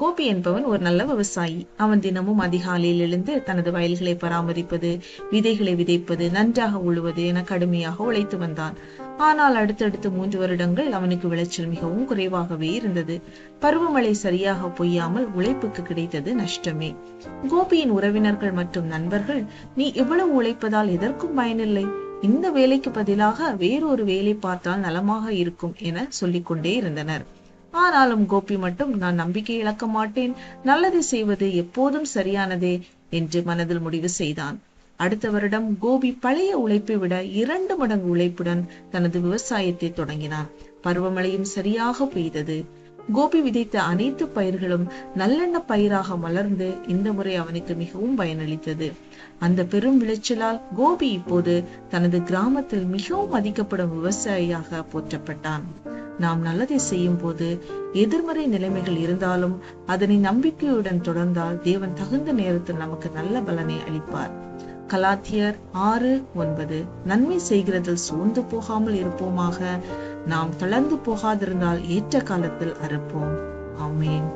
கோபி என்பவன் ஒரு நல்ல விவசாயி. அவன் தினமும் அதிகாலையில் எழுந்து தனது வயல்களை பராமரிப்பது விதைகளை விதைப்பது நன்றாக உழுவது என கடுமையாக உழைத்து வந்தான். ஆனால் அடுத்தடுத்து மூன்று வருடங்கள் அவனுக்கு விளைச்சல் மிகவும் குறைவாகவே இருந்தது. பருவமழை சரியாக பொய்யாமல் உழைப்புக்கு கிடைத்தது நஷ்டமே. கோபியின் உறவினர்கள் மற்றும் நண்பர்கள் நீ இவ்வளவு உழைப்பதால் எதற்கும் பயனில்லை? இந்த வேலைக்கு பதிலாக வேறொரு வேலை பார்த்தால் நலமாக இருக்கும் என சொல்லிக்கொண்டே இருந்தனர். ஆனாலும் கோபி மட்டும் நான் நம்பிக்கை இழக்க மாட்டேன். நல்லதை செய்வது எப்போதும் சரியானதே என்று மனதில் முடிவு செய்தான். அடுத்த வருடம் கோபி பழைய உழைப்பை விட இரண்டு மடங்கு உழைப்புடன் தனது விவசாயத்தை தொடங்கினான் பருவமழையும் சரியாக பெய்தது. கோபி விதைத்த அனைத்து பயிர்களும் நல்லெண்ண பயிராக மலர்ந்து இந்த முறை அவனுக்கு மிகவும் பயனளித்தது. அந்த பெரும் விளைச்சலால் கோபி இப்போது தனது கிராமத்தில் மிகவும் மதிக்கப்படும் விவசாயியாக போற்றப்பட்டான். நாம் நல்லதை செய்யும் போது எதிர்மறை நிலைமைகள் இருந்தாலும் அதனை நம்பிக்கையுடன் தொடர்ந்தால் தேவன் தகுந்த நேரத்தில் நமக்கு நல்ல பலனை அளிப்பார். கலாத்தியர் ஆறு ஒன்பது நன்மை செய்கிறதில் சோர்ந்து போகாமல் இருப்போமாக நாம் தளர்ந்து போகாதிருந்தால் ஏற்ற காலத்தில் அறுப்போம். ஆமேன்.